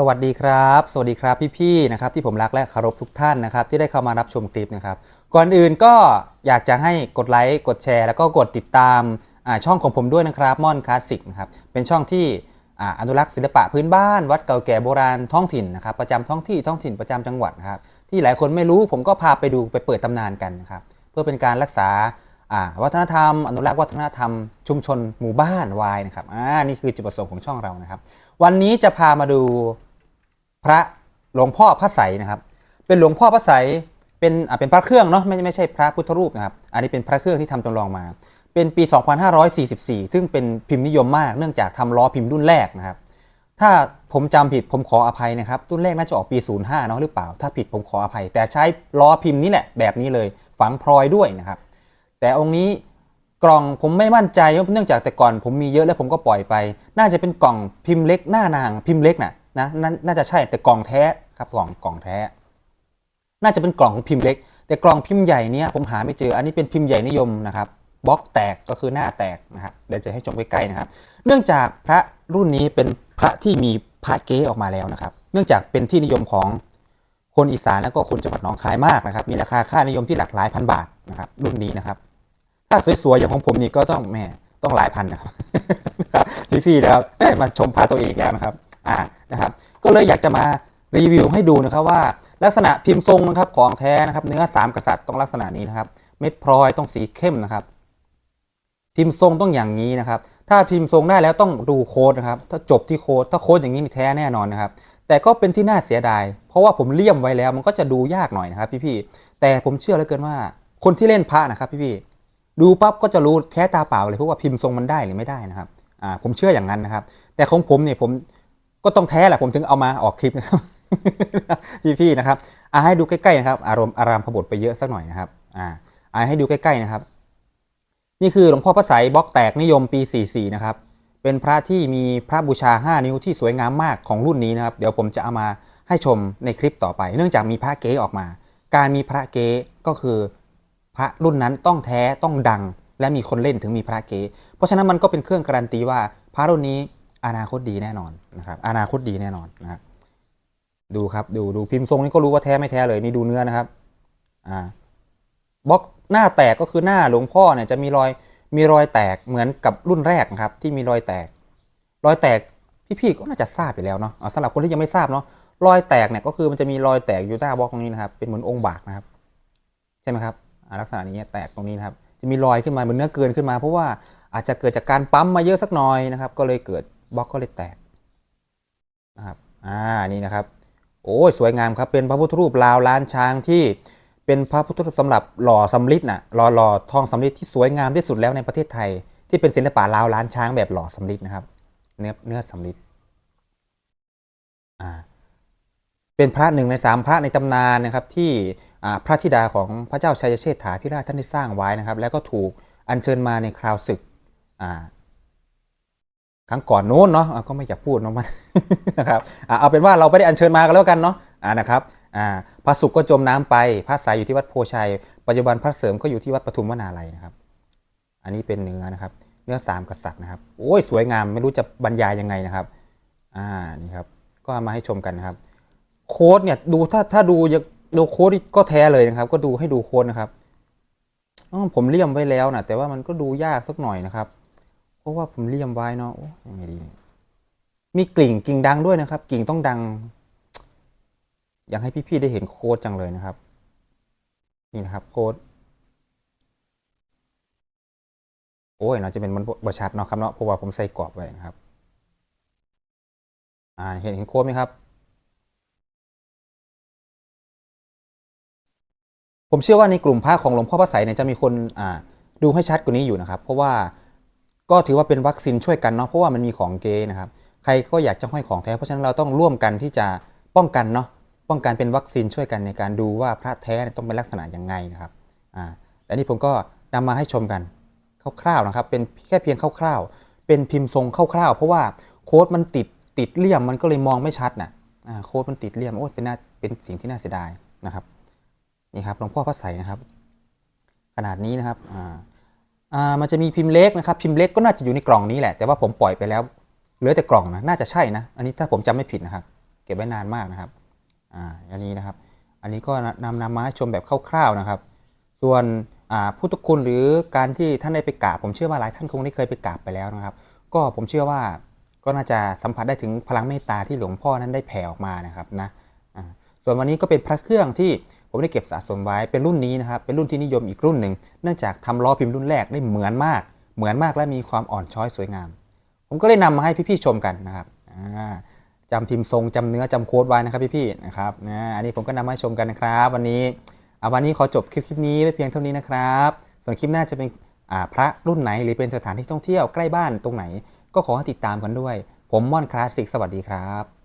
สวัสดีครับ สวัสดีครับพี่ๆนะครับที่ผมรักและเคารพทุกท่านนะครับ ที่ได้เข้ามารับชมคลิปนะครับ ก่อนอื่นก็อยากจะให้กดไลค์กดแชร์ แล้วก็กดติดตามช่องของผมด้วยนะครับม่อนคลาสสิกนะครับเป็นช่องที่อนุรักษ์ศิลปะพื้นบ้าน วัดเก่าแก่โบราณท้องถิ่นนะครับประจำท้องที่ท้องถิ่นประจำจังหวัดนะครับที่หลายคนไม่รู้ผมก็พาไปดูไปเปิดตำนานกันนะครับเพื่อเป็นการรักษาวัฒนธรรม อนุรักษ์วัฒนธรรม ชุมชนหมู่บ้านวายนะครับอ่านี่คือจุดประสงค์ของช่องเรานะครับ วันนี้จะพามาดู พระหลวงพ่อพระไสนะครับ เป็นหลวงพ่อพระไสเป็นอ่าเป็นพระเครื่องเนาะไม่ไม่ใช่พระพุทธรูปนะครับ อันนี้เป็นพระเครื่องที่ทำจำลองมา เป็นปี 2544 ซึ่งเป็นพิมพ์นิยมมาก เนื่องจากทำล้อพิมพ์รุ่นแรกนะครับ ถ้าผมจำผิดผมขออภัยนะครับ รุ่นแรกน่าจะออกปี 05เนาะหรือเปล่า ถ้าผิดผมขออภัย แต่ใช้ล้อพิมพ์นี้แหละแบบนี้เลย ฝังพลอยด้วยนะครับ แต่องค์นี้กล่องผมไม่มั่นใจเนื่องจากแต่ก่อนผมมีเยอะแล้วผมก็ปล่อยไป น่าจะเป็นกล่องพิมพ์เล็กหน้านางพิมพ์เล็กน่ะนะ นาน่าจะใช่แต่กล่องแท้ครับกล่องกล่องแท้ น่าจะเป็นกล่องพิมพ์เล็ก แต่กล่องพิมพ์ใหญ่เนี้ยผมหาไม่เจอ อันนี้เป็นพิมพ์ใหญ่นิยมนะครับบล็อกแตกก็คือหน้าแตกนะครับเดี๋ยวจะให้ชมใกล้ๆนะครับ เนื่องจากพระรุ่นนี้เป็นพระที่มีพระเก๊ออกมาแล้วนะครับ เนื่องจากเป็นที่นิยมของคนอีสานแล้วก็คนจังหวัดหนองคายมากนะครับ มีราคาค่านิยมที่หลักหลายพันบาทนะครับ รุ่นนี้นะครับ ถ้าสวยๆอย่างของผมนี่ก็ต้องแหม่ต้องหลายพันนะครับพี่ๆนะครับมาชมพระตัวเองแล้วนะครับ อ่านะครับก็เลยอยากจะมารีวิวให้ดูนะครับว่าลักษณะพิมพ์ทรงนะครับของแท้นะครับ เนื้อสามกษัตริย์ต้องลักษณะนี้นะครับเม็ดพลอยต้องสีเข้มนะครับ พิมพ์ทรงต้องอย่างนี้นะครับ ถ้าพิมพ์ทรงได้แล้วต้องดูโค้ดนะครับ ถ้าจบที่โค้ดถ้าโค้ดอย่างนี้นี่แท้แน่นอนนะครับ แต่ก็เป็นที่น่าเสียดาย เพราะว่าผมเลี่ยมไว้แล้ว มันก็จะดูยากหน่อยนะครับ พี่ๆแต่ผมเชื่อเหลือเกินว่า คนที่เล่นพระนะครับ พี่ๆดูปั๊บก็จะรู้แค่ตาเปล่าเลยเพราะว่าพิมพ์ทรงมันได้หรือไม่ได้นะครับอ่าผมเชื่ออย่างนั้นนะครับ แต่ของผมเนี่ยผม ก็ต้องแท้แหละผมถึงเอามาออกคลิปนะครับพี่ๆนะครับอ่าให้ดูใกล้ๆนะครับ อารมณ์อารามพบทไปเยอะสักหน่อยนะครับอ่าอาให้ดูใกล้ๆนะครับ นี่คือหลวงพ่อพระไสยบล็อกแตกนิยมปี 44 นะครับ เป็นพระที่มีพระบูชา 5 นิ้วที่สวยงามมากของรุ่นนี้นะครับ เดี๋ยวผมจะเอามาให้ชมในคลิปต่อไป เนื่องจากมีพระเก๊ออกมา การมีพระเก๊ก็คือพระรุ่นนั้นต้องแท้ต้องดัง และมีคนเล่นถึงมีพระเก๊เพราะฉะนั้นมันก็เป็นเครื่องการันตีว่าพระรุ่นนี้ อนาคตดีแน่นอนนะครับอนาคตดีแน่นอนนะครับดูครับดูดูพิมพ์ทรงนี้ก็รู้ว่าแท้ไม่แท้เลยนี่ดูเนื้อนะครับอ่าบล็อกหน้าแตกก็คือหน้าหลวงพ่อเนี่ยจะมีรอยมีรอยแตกเหมือนกับรุ่นแรกนะครับ ที่มีรอยแตก รอยแตกพี่ๆก็น่าจะทราบไปแล้วเนาะสำหรับคนที่ยังไม่ทราบเนาะรอยแตกเนี่ยก็คือมันจะมีรอยแตกอยู่หน้าบล็อกตรงนี้นะครับ เป็นเหมือนองค์บากนะครับ ใช่ไหมครับลักษณะนี้แตกตรงนี้นะครับ จะมีรอยขึ้นมาเหมือนเนื้อเกินขึ้นมา เพราะว่าอาจจะเกิดจากการปั๊มมาเยอะสักหน่อยนะครับ ก็เลยเกิด บล็อกก็เลยแตกนะครับอ่านี่นะครับ โอ้ยสวยงามครับเป็นพระพุทธรูปลาวล้านช้างที่เป็นพระพุทธรูปสำหรับหล่อสำริดน่ะหล่อหล่อทองสำริดที่สวยงามที่สุดแล้วในประเทศไทย ที่เป็นศิลปะลาวล้านช้างแบบหล่อสำริดนะครับ เนื้อเนื้อสำริดอ่าเป็นพระหนึ่งในสามพระในตำนานนะครับที่พระธิดาของพระเจ้าชัยเชษฐาธิราชท่านได้สร้างไว้นะครับ แล้วก็ถูกอัญเชิญมาในคราวศึกอ่า ครั้งก่อนโน้นเนาะก็ไม่อยากพูดเนาะมันนะครับเอาเป็นว่าเราไม่ได้อัญเชิญมากันแล้วกันเนาะอ่านะครับพระสุกก็จมน้ำไปพระสายอยู่ที่วัดโพชัย ปัจจุบันพระเสริมก็อยู่ที่วัดปทุมวนาลัยนะครับ อันนี้เป็นเนื้อนะครับ เนื้อสามกษัตริย์นะครับโอ้ยสวยงามไม่รู้จะบรรยายยังไงนะครับอ่านี่ครับก็มาให้ชมกันนะครับ โค้ดเนี่ยดูถ้าถ้าดูยังดูโค้ดก็แท้เลยนะครับ ก็ดูให้ดูโค้ดนะครับผมเลี่ยมไว้แล้วนะแต่ว่ามันก็ดูยากสักหน่อยนะครับ ราะว่าผมเลี่ยมไว้เนาะยังไงดี มีกลิ่งกิ่งดังด้วยนะครับ กิ่งต้องดัง อยากให้พี่ๆได้เห็นโค้ดจังเลยนะครับ นี่นะครับโค้ดโอ้ยเน่าจะเป็นมันบชัดเนาะครับเนาะเพราะว่าผมใส่กรอบไว้นะครับ อ่าเห็นเห็นโค้ดไหมครับ ผมเชื่อว่าในกลุ่มพระของหลวงพ่อพระไสยเนี่ยจะมีคนอ่าดูให้ชัดกว่านี้อยู่นะครับ เพราะว่า ก็ถือว่าเป็นวัคซีนช่วยกันเนาะเพราะว่ามันมีของเกนะครับใครก็อยากจะห้อยของแท้เพราะฉะนั้นเราต้องร่วมกันที่จะป้องกันเนาะป้องกันเป็นวัคซีนช่วยกันในการดูว่าพระแท้ต้องเป็นลักษณะยังไงนะครับอ่าและนี่ผมก็นำมาให้ชมกันคร่าวๆนะครับเป็นแค่เพียงคร่าวๆ เป็นพิมพ์ทรงคร่าวๆ เพราะว่าโค้ดมันติดติดเลี่ยมมันก็เลยมองไม่ชัดนะอ่าโค้ดมันติดเลี่ยมโอ้เป็นน่าเป็นสิ่งที่น่าเสียดายนะครับนี่ครับหลวงพ่อพระไสนะครับ ขนาดนี้นะครับอ่า อ่ามันจะมีพิมพ์เล็กนะครับ พิมพ์เล็กก็น่าจะอยู่ในกล่องนี้แหละ แต่ว่าผมปล่อยไปแล้ว เหลือแต่กล่องนะ น่าจะใช่นะ อันนี้ถ้าผมจำไม่ผิดนะครับ เก็บไว้นานมากนะครับ อ่า อันนี้นะครับ อันนี้ก็นำนำมาให้ชมแบบคร่าวๆนะครับ ส่วนอ่าพุทธคุณหรือการที่ท่านได้ไปกราบ ผมเชื่อว่าหลายท่านคงได้เคยไปกราบไปแล้วนะครับ ก็ผมเชื่อว่าก็น่าจะสัมผัสได้ถึงพลังเมตตาที่หลวงพ่อนั้นได้แผ่ออกมานะครับนะอ่าส่วนวันนี้ก็เป็นพระเครื่องที่ ผมได้เก็บสะสมไว้เป็นรุ่นนี้นะครับเป็นรุ่นที่นิยมอีกรุ่นหนึ่งเนื่องจากทำล้อพิมพ์รุ่นแรกได้เหมือนมาก เหมือนมากและมีความอ่อนช้อยสวยงาม ผมก็เลยนำมาให้พี่ๆชมกันนะครับอ่าจำพิมพ์ทรงจำเนื้อจำโค้ดไว้นะครับพี่ๆนะครับนะอันนี้ผมก็นำมาชมกันนะครับ วันนี้อ่าวันนี้ขอจบคลิปคลิปนี้ไว้เพียงเท่านี้นะครับ ส่วนคลิปหน้าจะเป็นพระรุ่นไหนหรือเป็นสถานที่ท่องเที่ยวใกล้บ้านตรงไหน ก็ขอให้ติดตามกันด้วย ผมม่อนคลาสสิกสวัสดีครับ